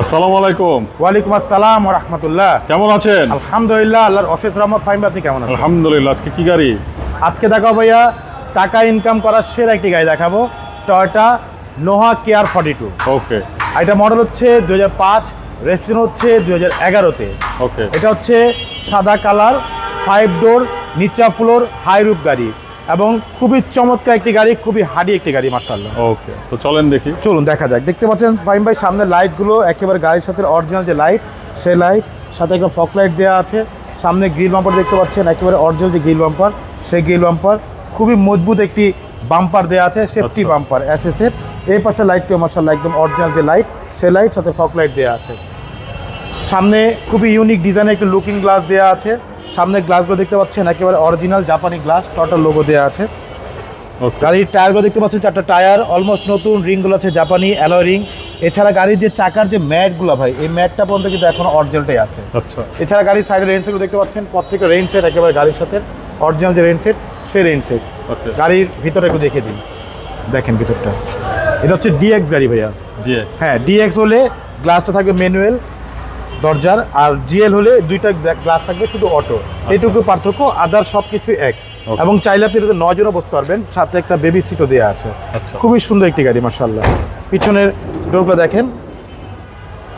আসসালামু আলাইকুম। ওয়ালাইকুম আসসালাম রহমতুল্লাহ। কেমন আছেন? আলহামদুলিল্লাহ আল্লাহর অশেষ রহমত ফাইম আপনি কেমন আছেন? আলহামদুলিল্লাহ আজকে কি গাড়ি? আজকে দেখাবো ভাইয়া টাকা ইনকাম করার সেরা একটি গাড়ি দেখাবো Toyota Noha care forty two ওকে এটা মডেল হচ্ছে দু হাজার পাঁচ রেজিস্ট্রেশন হচ্ছে দু হাজার এগারোতে। ওকে। এটা হচ্ছে সাদা কালার ফাইভ ডোর নিচা ফ্লোর হাই রুপ গাড়ি। এবং খুবই চমৎকার একটি গাড়ি খুবই হাডি একটি গাড়ি মার্শাল্লাহ ওকে তো চলেন দেখি। চলুন দেখা যাক। দেখতে পাচ্ছেন ফাইম ভাই সামনে লাইটগুলো একেবারে গাড়ির সাথে অরিজিনাল যে লাইট সেই লাইট সাথে একটা ফক লাইট দেওয়া আছে। সামনে গ্রিল বাম্পার দেখতে পাচ্ছেন একেবারে অরিজিনাল যে গ্রিল বাম্পার সেই গ্রিল বাম্পার খুবই মজবুত একটি বাম্পার দেওয়া আছে safety. Bumper S S F এই পাশে লাইটটিও মার্শাল্লাহ একদম অরিজিনাল যে লাইট সেই লাইট সাথে ফক লাইট দেওয়া আছে। সামনে খুবই ইউনিক ডিজাইনের একটি লুকিং গ্লাস দেওয়া আছে। সামনে গ্লাসগুলো দেখতে পাচ্ছেন একেবারে অরিজিনাল জাপানি গ্লাস টোটাল লোগো দেওয়া আছে। ওকে গাড়ির টায়ারগুলো দেখতে পাচ্ছেন চারটা টায়ার অলমোস্ট নতুন রিংগুলো আছে জাপানি অ্যালয় রিং এছাড়া গাড়ির যে চাকার যে ম্যাটগুলো ভাই এই ম্যাটটা পর্যন্ত কিন্তু এখন অরিজিনালটাই আছে। আচ্ছা। এছাড়া গাড়ির সাইডের রেঞ্জ সেটগুলো দেখতে পাচ্ছেন প্রত্যেকটা রেঞ্জ সেট একেবারে গাড়ির সাথে অরিজিনাল যে রেঞ্জ সেট সেই রেঞ্জ সেট ওকে গাড়ির ভিতরে একটু দেখে দিন দেখেন ভিতরটা। এটা হচ্ছে ডিএক্স গাড়ি ভাইয়া। হ্যাঁ ডিএক্স হলে গ্লাসটা থাকবে ম্যানুয়াল দরজার আর জিএল হলে দুইটা গ্লাস থাকবে শুধু অটো। এইটুকু পার্থক্য আদার সব কিছু এক এবং চাইলে আপনি এটাতে নজনও বসতে পারবেন সাথে একটা বেবি সিটও দেওয়া আছে। আচ্ছা। খুবই সুন্দর একটি গাড়ি মার্শাল্লাহ পিছনের ডোরগুলো দেখেন।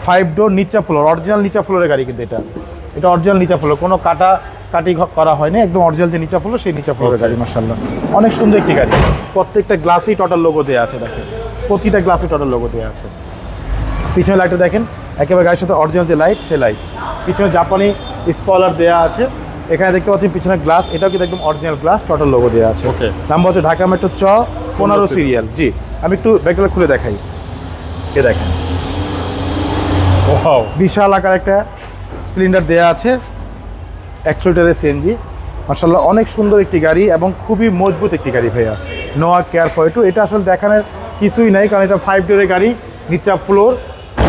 ফাইভ ডোর নিচা ফ্লোর অরিজিনাল নিচা ফ্লোরের গাড়ি কিন্তু এটা। এটা অরিজিনাল নিচা ফ্লোর কোনো কাটা কাটি করা হয়নি একদম অরিজিনাল যে নিচা ফ্লোর সেই নিচা ফ্লোরের গাড়ি মার্শাল্লাহ অনেক সুন্দর একটি গাড়ি। প্রত্যেকটা গ্লাসেই টোটাল লোগো দেওয়া আছে দেখেন। প্রতিটা গ্লাসে টোটাল লোগো দেওয়া আছে। পিছনে লাইটটা দেখেন। একেবারে গাড়ির সাথে অরিজিনাল যে লাইট সে লাইট পিছনে জাপানি স্পলার দেওয়া আছে। এখানে দেখতে পাচ্ছি পিছনে গ্লাস এটাও কিন্তু একদম অরিজিনাল গ্লাস টোটাল লোগো দেওয়া আছে। Okay. নাম্বার হচ্ছে ঢাকা মেট্রো চ পনেরো সিরিয়াল জি আমি একটু ব্যাগটা খুলে দেখাই। এ দেখেন। বিশাল আকার একটা সিলিন্ডার দেওয়া আছে একশো লিটারের সিএনজি মার্শাল্লাহ অনেক সুন্দর একটি গাড়ি এবং খুবই মজবুত একটি গাড়ি ভাইয়া। নোয়া কেয়ার ফর টু এটা আসলে দেখানোর কিছুই নাই কারণ এটা ফাইভ ডোরের গাড়ি নিচা ফ্লোর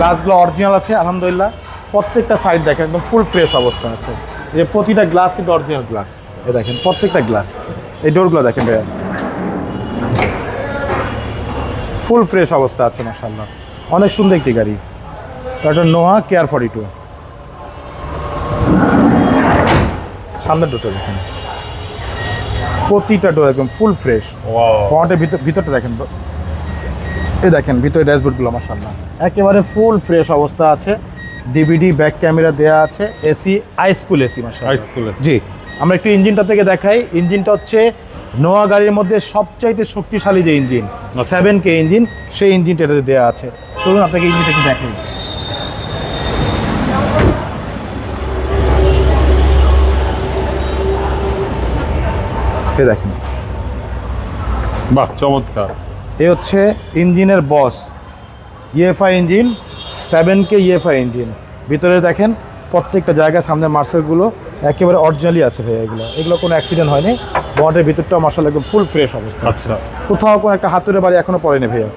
গ্লাসগুলো অরিজিনাল আছে আলহামদুলিল্লাহ। প্রত্যেকটা সাইড দেখেন একদম ফুল ফ্রেশ অবস্থা আছে। যে প্রতিটা গ্লাস কিন্তু অরিজিনাল গ্লাস এ দেখেন প্রত্যেকটা গ্লাস এই ডোরগুলো দেখেন ভাইয়া। ফুল ফ্রেশ অবস্থা আছে মার্শাল্লাহ অনেক সুন্দর একটি গাড়ি। এটা নোহা কেয়ার ফর্টি টু সামনের ডোরটা দেখেন। প্রতিটা ডোর একদম ফুল ফ্রেশ ভিতর ভিতরটা দেখেন। এই দেখেন ভিতরে ড্যাশবোর্ডগুলো আমার সামনে একেবারে ফুল ফ্রেশ অবস্থা আছে। ডিভিডি ব্যাক ক্যামেরা দেওয়া আছে। AC ice cool AC school জি আমরা একটু ইঞ্জিনটা থেকে দেখাই। ইঞ্জিনটা হচ্ছে নোয়া গাড়ির মধ্যে সবচাইতে শক্তিশালী যে ইঞ্জিন আচ্ছা। সেভেন কে ইঞ্জিন সেই ইঞ্জিনটা এটাতে দেওয়া আছে। চলুন আপনাকে ইঞ্জিনটা একটু দেখাই। দেখেন। বাহ চমৎকার। এ হচ্ছে ইঞ্জিনের boss. EFI engine seven K EFI engine. ভিতরে দেখেন প্রত্যেকটা জায়গায় সামনে মার্সেলগুলো একেবারে অরিজিনালি আছে ভাই এগুলো। এগুলো কোনো অ্যাক্সিডেন্ট হয়নি। বটের ভিতরটা মার্শাল একদম ফুল ফ্রেশ অবস্থা। আচ্ছা। কোথাও কোনো একটা হাতুড়ে বাড়ি এখনও পড়েনি ভাইয়া।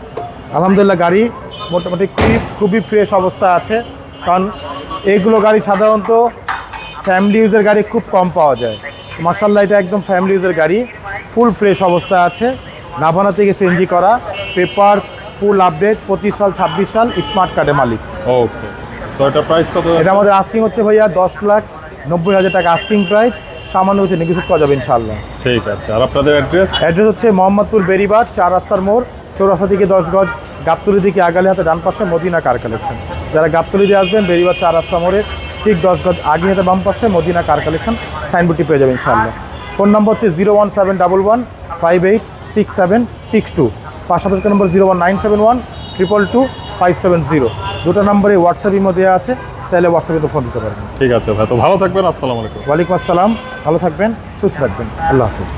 আলহামদুলিল্লাহ গাড়ি মোটামুটি খুবই খুবই ফ্রেশ অবস্থা আছে। কারণ এইগুলো গাড়ি সাধারণত ফ্যামিলি ইউজের গাড়ি খুব কম পাওয়া যায়। মার্শাল্লাহ এটা একদম ফ্যামিলি ইউজের গাড়ি। ফুল ফ্রেশ অবস্থা আছে। নাভানা থেকে সিএনজি করা পেপারস ফুল আপডেট পঁচিশ সাল ছাব্বিশ সাল স্মার্ট কার্ডের মালিক। ওকে তো এটা প্রাইস কত? এটা আমাদের আস্কিং হচ্ছে ভাইয়া দশ লাখ নব্বই হাজার টাকা আস্কিং প্রাইস সামান্য হচ্ছে নেগোসিয়েট করা যাবে ইনশাল্লাহ ঠিক আছে আর আপনাদের অ্যাড্রেস অ্যাড্রেস হচ্ছে মোহাম্মদপুর বেরিবাদ চার রাস্তার মোড় চৌরাস্তা থেকে দশ গজ গাবতলি দিকে আগালে হাতে ডান পাশে মদিনা কার কালেকশন যারা গাবতলি দিয়ে আসবেন বেরিবাদ চার রাস্তা মোড়ে ঠিক দশ গজ আগে হাতে বাম পাশে মদিনা কার কালেকশন সাইনবোর্ডটি পেয়ে যাবেন ইনশাআল্লাহ। ফোন নম্বর হচ্ছে zero one seven double one five eight six seven six two পাশাপাশি number zero one nine seven one triple two five seven zero দুটো নম্বরে হোয়াটসঅ্যাপ ইমো দেওয়া আছে চাইলে হোয়াটসঅ্যাপে তো ফোন দিতে পারবেন ঠিক আছে ভাই তো ভালো থাকবেন আসসালামু আলাইকুম। ওয়ালাইকুম আসসালাম ভালো থাকবেন সুস্থ থাকবেন। আল্লাহ হাফিজ।